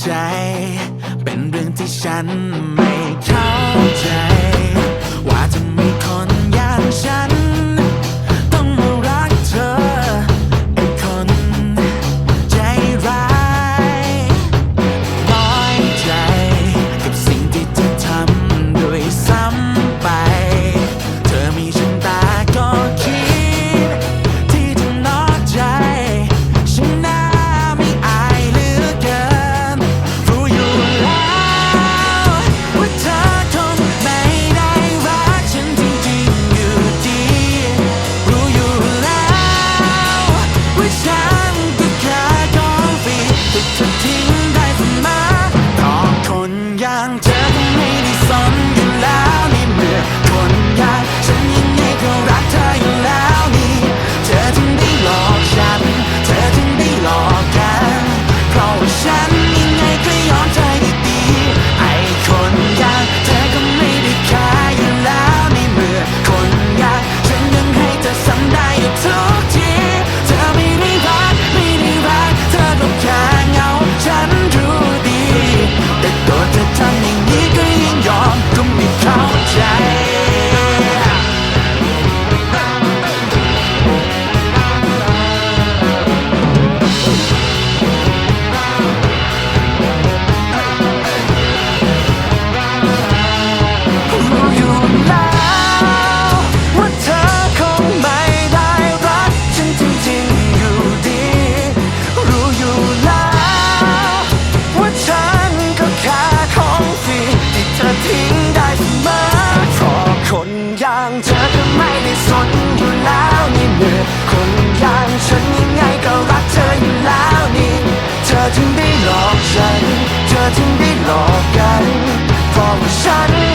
ใจ เป็นเรื่องที่ฉันไม่เข้าใจ หลอกกันเพราฉัน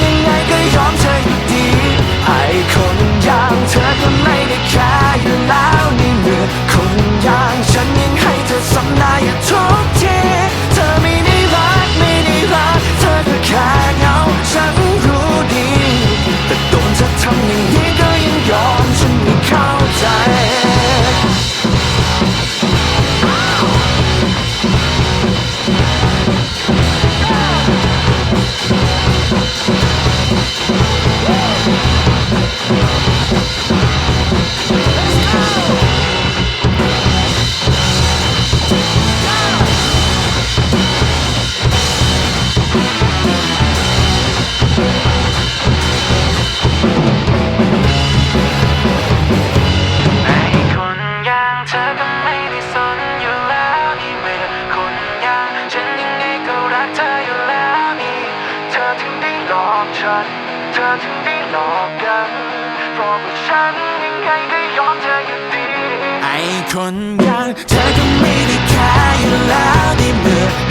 ฉัน เธอถึงได้หลอกกัน เพราะว่าฉันยังไงก็ยอมเธออยู่ดี ไอคนอย่างเธอก็ไม่ได้แค่อยู่แล้วในเมื่อ